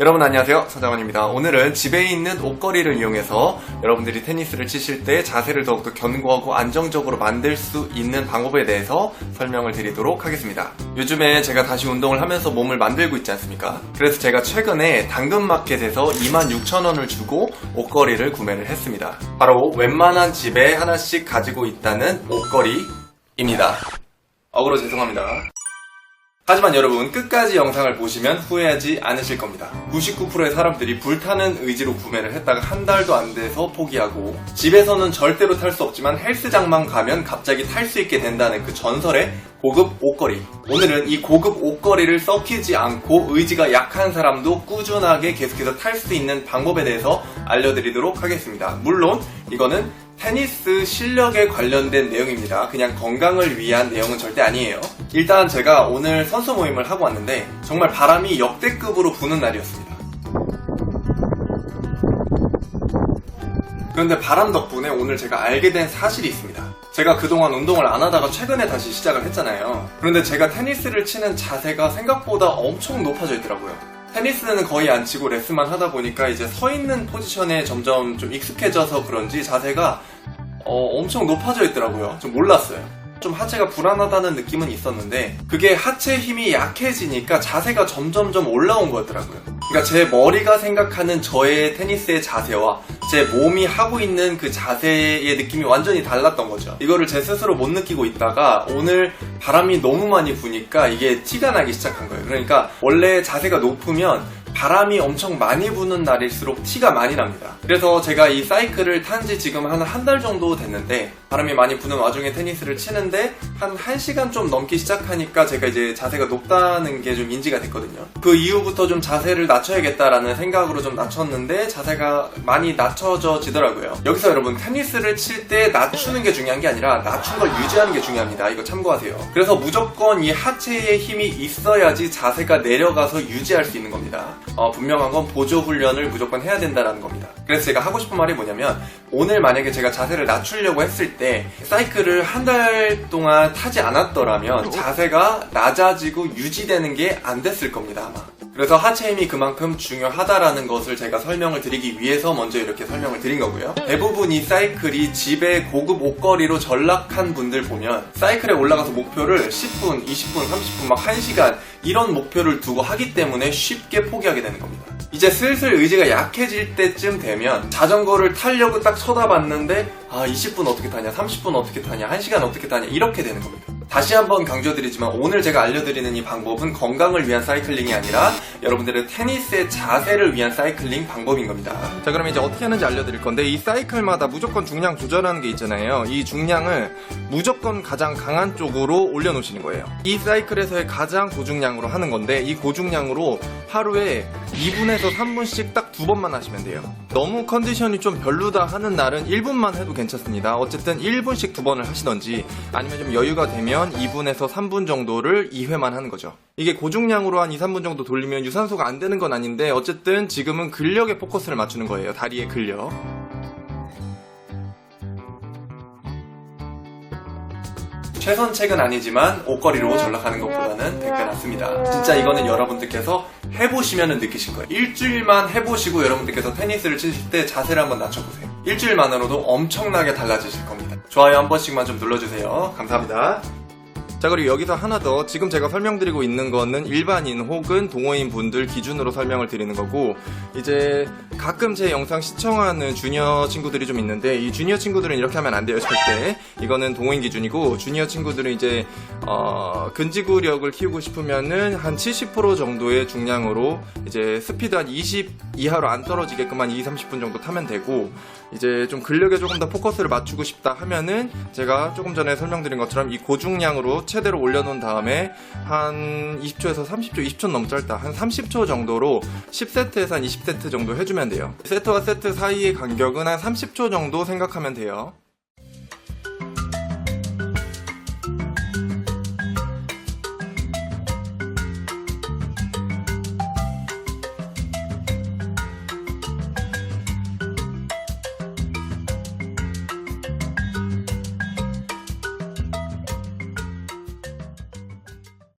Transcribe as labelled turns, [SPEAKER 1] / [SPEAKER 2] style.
[SPEAKER 1] 여러분 안녕하세요. 서장원입니다. 오늘은 집에 있는 옷걸이를 이용해서 여러분들이 테니스를 치실 때 자세를 더욱더 견고하고 안정적으로 만들 수 있는 방법에 대해서 설명을 드리도록 하겠습니다. 요즘에 제가 다시 운동을 하면서 몸을 만들고 있지 않습니까? 그래서 제가 최근에 당근마켓에서 26,000원을 주고 옷걸이를 구매를 했습니다. 바로 웬만한 집에 하나씩 가지고 있다는 옷걸이입니다. 어그로 죄송합니다 하지만 여러분 끝까지 영상을 보시면 후회하지 않으실 겁니다. 99%의 사람들이 불타는 의지로 구매를 했다가 한 달도 안 돼서 포기하고 집에서는 절대로 탈 수 없지만 헬스장만 가면 갑자기 탈 수 있게 된다는 그 전설의 고급 옷걸이. 오늘은 이 고급 옷걸이를 썩히지 않고 의지가 약한 사람도 꾸준하게 계속해서 탈 수 있는 방법에 대해서 알려드리도록 하겠습니다. 물론 이거는 테니스 실력에 관련된 내용입니다. 그냥 건강을 위한 내용은 절대 아니에요. 일단 제가 오늘 선수 모임을 하고 왔는데 정말 바람이 역대급으로 부는 날이었습니다. 그런데 바람 덕분에 오늘 제가 알게 된 사실이 있습니다. 제가 그동안 운동을 안 하다가 최근에 다시 시작을 했잖아요. 그런데 제가 테니스를 치는 자세가 생각보다 엄청 높아져 있더라고요. 테니스는 거의 안 치고 레슨만 하다 보니까 이제 서 있는 포지션에 점점 좀 익숙해져서 그런지 자세가 어, 엄청 높아져 있더라고요. 좀 몰랐어요. 좀 하체가 불안하다는 느낌은 있었는데 그게 하체 힘이 약해지니까 자세가 점점점 올라온 거더라고요. 그러니까 제 머리가 생각하는 저의 테니스의 자세와 제 몸이 하고 있는 그 자세의 느낌이 완전히 달랐던 거죠. 이거를 제 스스로 못 느끼고 있다가 오늘 바람이 너무 많이 부니까 이게 티가 나기 시작한 거예요. 그러니까 원래 자세가 높으면 바람이 엄청 많이 부는 날일수록 티가 많이 납니다. 그래서 제가 이 사이클을 탄 지 지금 한 한 달 정도 됐는데 바람이 많이 부는 와중에 테니스를 치는데 한 1시간 좀 넘기 시작하니까 제가 이제 자세가 높다는 게 좀 인지가 됐거든요. 그 이후부터 좀 자세를 낮춰야겠다라는 생각으로 좀 낮췄는데 자세가 많이 낮춰져지더라고요. 여기서 여러분 테니스를 칠 때 낮추는 게 중요한 게 아니라 낮춘 걸 유지하는 게 중요합니다. 이거 참고하세요. 그래서 무조건 이 하체에 힘이 있어야지 자세가 내려가서 유지할 수 있는 겁니다. 어, 분명한 건 보조 훈련을 무조건 해야 된다는 겁니다. 그래서 제가 하고 싶은 말이 뭐냐면 오늘 만약에 제가 자세를 낮추려고 했을 때 사이클을 한 달 동안 타지 않았더라면 자세가 낮아지고 유지되는 게 안 됐을 겁니다 아마. 그래서 하체 힘이 그만큼 중요하다라는 것을 제가 설명을 드리기 위해서 먼저 이렇게 설명을 드린 거고요. 대부분 이 사이클이 집에 고급 옷걸이로 전락한 분들 보면 사이클에 올라가서 목표를 10분, 20분, 30분, 막 1시간 이런 목표를 두고 하기 때문에 쉽게 포기하게 되는 겁니다. 이제 슬슬 의지가 약해질 때쯤 되면 자전거를 타려고 딱 쳐다봤는데 아 20분 어떻게 타냐, 30분 어떻게 타냐, 1시간 어떻게 타냐 이렇게 되는 겁니다. 다시 한번 강조드리지만 오늘 제가 알려드리는 이 방법은 건강을 위한 사이클링이 아니라 여러분들의 테니스의 자세를 위한 사이클링 방법인 겁니다.
[SPEAKER 2] 자 그럼 이제 어떻게 하는지 알려드릴 건데 이 사이클마다 무조건 중량 조절하는 게 있잖아요 이 중량을 무조건 가장 강한 쪽으로 올려놓으시는 거예요 이 사이클에서의 가장 고중량으로 하는 건데 이 고중량으로 하루에 2분에서 3분씩 딱 두 번만 하시면 돼요 너무 컨디션이 좀 별로다 하는 날은 1분만 해도 괜찮습니다 어쨌든 1분씩 두 번을 하시던지 아니면 좀 여유가 되면 2분에서 3분 정도를 2회만 하는 거죠 이게 고중량으로 한 2, 3분 정도 돌리면 유산소가 안 되는 건 아닌데 어쨌든 지금은 근력에 포커스를 맞추는 거예요. 다리의 근력.
[SPEAKER 1] 최선책은 아니지만 옷걸이로 전락하는 것보다는 댓글 낫습니다. 진짜 이거는 여러분들께서 해보시면 느끼실 거예요. 일주일만 해보시고 여러분들께서 테니스를 치실 때 자세를 한번 낮춰보세요. 일주일만으로도 엄청나게 달라지실 겁니다. 좋아요 한 번씩만 좀 눌러주세요. 감사합니다.
[SPEAKER 2] 자 그리고 여기서 하나 더. 지금 제가 설명드리고 있는 거는 일반인 혹은 동호인 분들 기준으로 설명을 드리는 거고 이제 가끔 제 영상 시청하는 주니어 친구들이 좀 있는데 이 주니어 친구들은 이렇게 하면 안 돼요 절대. 이거는 동호인 기준이고 주니어 친구들은 이제 어, 근지구력을 키우고 싶으면은 한 70% 정도의 중량으로 이제 스피드 한 20 이하로 안 떨어지게끔 한 2, 30분 정도 타면 되고 이제 좀 근력에 조금 더 포커스를 맞추고 싶다 하면은 제가 조금 전에 설명드린 것처럼 이 고중량으로 최대로 올려놓은 다음에 한 20초에서 30초, 20초 너무 짧다. 한 30초 정도로 10세트에서 한 20세트 정도 해주면 돼요. 세트와 세트 사이의 간격은 한 30초 정도 생각하면 돼요.